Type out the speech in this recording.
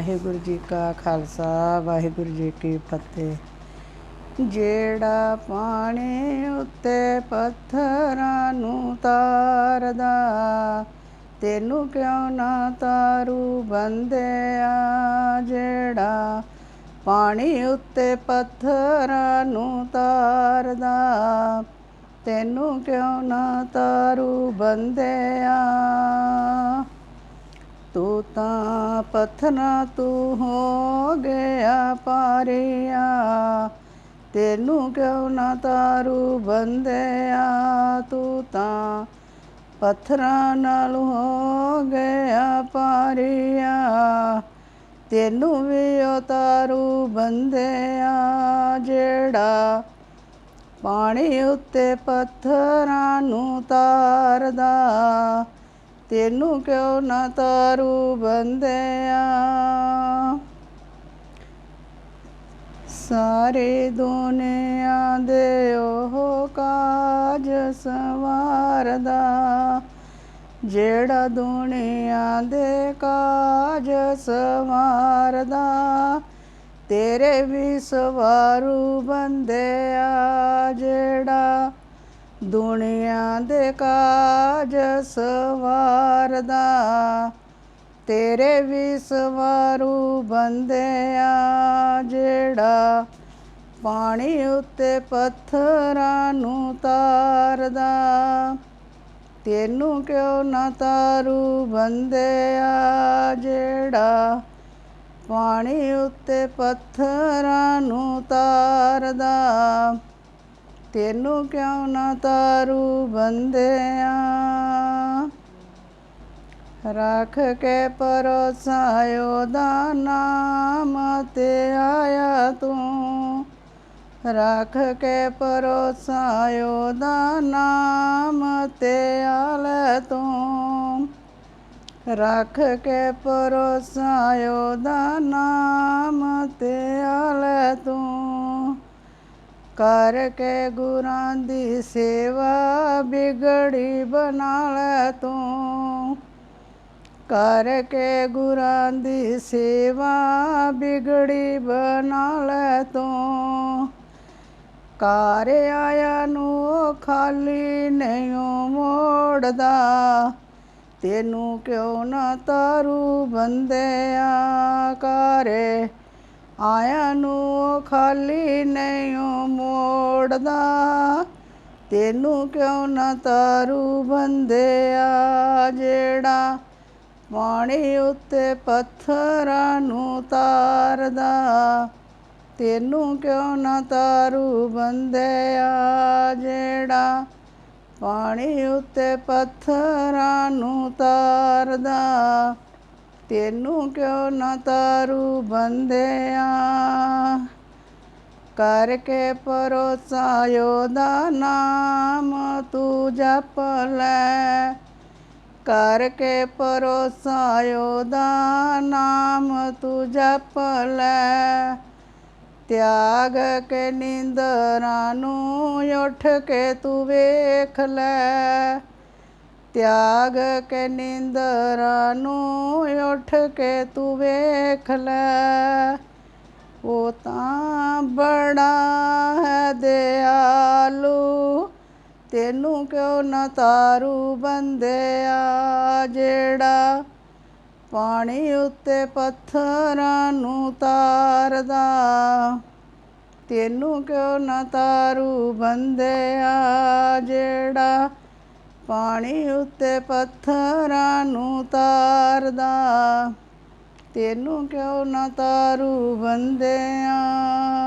ਵਾਹਿਗੁਰੂ ਜੀ ਕਾ ਖਾਲਸਾ, ਵਾਹਿਗੁਰੂ ਜੀ ਕੀ ਫਤਿਹ। ਜਿਹੜਾ ਪਾਣੀ ਉੱਤੇ ਪੱਥਰਾਂ ਨੂੰ ਤਾਰਦਾ, ਤੈਨੂੰ ਕਿਉਂ ਨਾ ਤਾਰੂ ਬੰਦਿਆ? ਜਿਹੜਾ ਪਾਣੀ ਉੱਤੇ ਪੱਥਰਾਂ ਨੂੰ ਤਾਰਦਾ, ਤੈਨੂੰ ਕਿਉਂ ਨਾ ਤਾਰੂ ਬੰਦਿਆ? ਤੂੰ ਤਾਂ ਪਥਨਾ ਤੂੰ ਹੋ ਗਿਆ ਪਾਰਿਆ। ਤੈਨੂੰ ਕਿਉਂ ਨਾ ਤਾਰੂ ਬੰਦਿਆ? ਤੂੰ ਤਾਂ ਪੱਥਰਾਂ ਨਾਲ ਹੋ ਗਿਆ ਪਾਰਿਆ। ਤੈਨੂੰ ਵੀ ਉਤਾਰੂ ਬੰਦਿਆ ਜਿਹੜਾ ਪਾਣੀ ਉੱਤੇ ਪੱਥਰਾਂ ਨੂੰ ਤਾਰਦਾ। ਤੈਨੂੰ ਕਿਉਂ ਨਾ ਤਾਰੂ ਬੰਦਿਆ? ਸਾਰੇ ਦੁਨੀਆ ਦੇ ਉਹ ਕਾਜ ਸਵਾਰਦਾ, ਜਿਹੜਾ ਦੁਨੀਆ ਦੇ ਕਾਜ ਸਵਾਰਦਾ, ਤੇਰੇ ਵੀ ਸਵਾਰੂ ਬੰਦਿਆ ਜਿਹੜਾ ਦੁਨੀਆ ਦੇ ਕਾਜ ਸਵਾਰਦਾ, ਤੇਰੇ ਵੀ ਸਵਾਰੂ ਬੰਦਿਆ ਜਿਹੜਾ ਪਾਣੀ ਉੱਤੇ ਪੱਥਰਾਂ ਨੂੰ ਤਾਰਦਾ। ਤੈਨੂੰ ਕਿਉਂ ਨਾ ਤਾਰੂ ਬੰਦਿਆ ਜਿਹੜਾ ਪਾਣੀ ਉੱਤੇ ਪੱਥਰਾਂ ਨੂੰ ਤਾਰਦਾ? ਤੈਨੂੰ ਕਿਉਂ ਨਾ ਤਾਰੂ ਬੰਦਿਆ? ਰੱਖ ਕੇ ਪਰੋਸਾਇਓ ਦਾ ਨਾਮ ਤੇ ਆਇਆ ਤੂੰ। ਰੱਖ ਕੇ ਪਰੋਸਾਇਓ ਦਾ ਨਾਮ ਤੇ ਆਲੇ ਤੂੰ। ਰੱਖ ਕੇ ਪਰੋਸਾਇਓ ਦਾ ਨਾਮ ਤੇ ਆਲੇ ਕਰਕੇ ਗੁਰਾਂ ਦੀ ਸੇਵਾ ਬਿਗੜੀ ਬਣਾ ਲੈ ਤੂੰ ਕਰਕੇ ਗੁਰਾਂ ਦੀ ਸੇਵਾ ਬਿਗੜੀ ਬਣਾ ਲੈ ਤੂੰ। ਘਰ ਆਇਆ ਨੂੰ ਖਾਲੀ ਨਹੀਂ ਮੋੜਦਾ। ਤੈਨੂੰ ਕਿਉਂ ਨਾ ਤਾਰੂ ਬੰਦਿਆ ਕਰੇ ਆਇਆ ਨੂੰ ਖਾਲੀ ਨਹੀਂ ਮੋੜਦਾ। ਤੈਨੂੰ ਕਿਉਂ ਨਾ ਤਾਰੂ ਬੰਦਿਆ ਜਿਹੜਾ ਪਾਣੀ ਉੱਤੇ ਪੱਥਰਾਂ ਨੂੰ ਤਾਰਦਾ। ਤੈਨੂੰ ਕਿਉਂ ਨਾ ਤਾਰੂ ਬੰਦਿਆ ਜਿਹੜਾ ਪਾਣੀ ਉੱਤੇ ਪੱਥਰਾਂ ਨੂੰ ਤਾਰਦਾ। ਤੈਨੂੰ ਕਿਉਂ ਨਾ ਤਾਰੂ ਬੰਦਿਆ? ਕਰਕੇ ਪਰੋਸਾਇਓ ਦਾ ਨਾਮ ਤੂੰ ਜਪ ਲੈ। ਕਰਕੇ ਪਰੋਸਾਇਓ ਦਾ ਨਾਮ ਤੂੰ ਜਪ ਲੈ। ਤਿਆਗ ਕੇ ਨਿੰਦਰਾਂ ਨੂੰ ਉੱਠ ਕੇ ਤੂੰ ਵੇਖ ਲੈ। ਤਿਆਗ ਕੇ ਨਿੰਦਰਾਂ ਨੂੰ ਉੱਠ ਕੇ ਤੂੰ ਵੇਖ ਲੈ। ਉਹ ਤਾਂ ਬੜਾ ਹੈ ਦਿਆਲੂ, ਤੈਨੂੰ ਕਿਉਂ ਨਾ ਤਾਰੂ ਬੰਦਿਆ ਜਿਹੜਾ ਪਾਣੀ ਉੱਤੇ ਪੱਥਰਾਂ ਨੂੰ ਤਾਰਦਾ। ਤੈਨੂੰ ਕਿਉਂ ਨਾ ਤਾਰੂ ਬੰਦਿਆ ਜਿਹੜਾ ਪਾਣੀ ਉੱਤੇ ਪੱਥਰਾਂ ਨੂੰ ਤਾਰਦਾ। ਤੈਨੂੰ ਕਿਉਂ ਨਾ ਤਾਰੂ ਬੰਦਿਆਂ?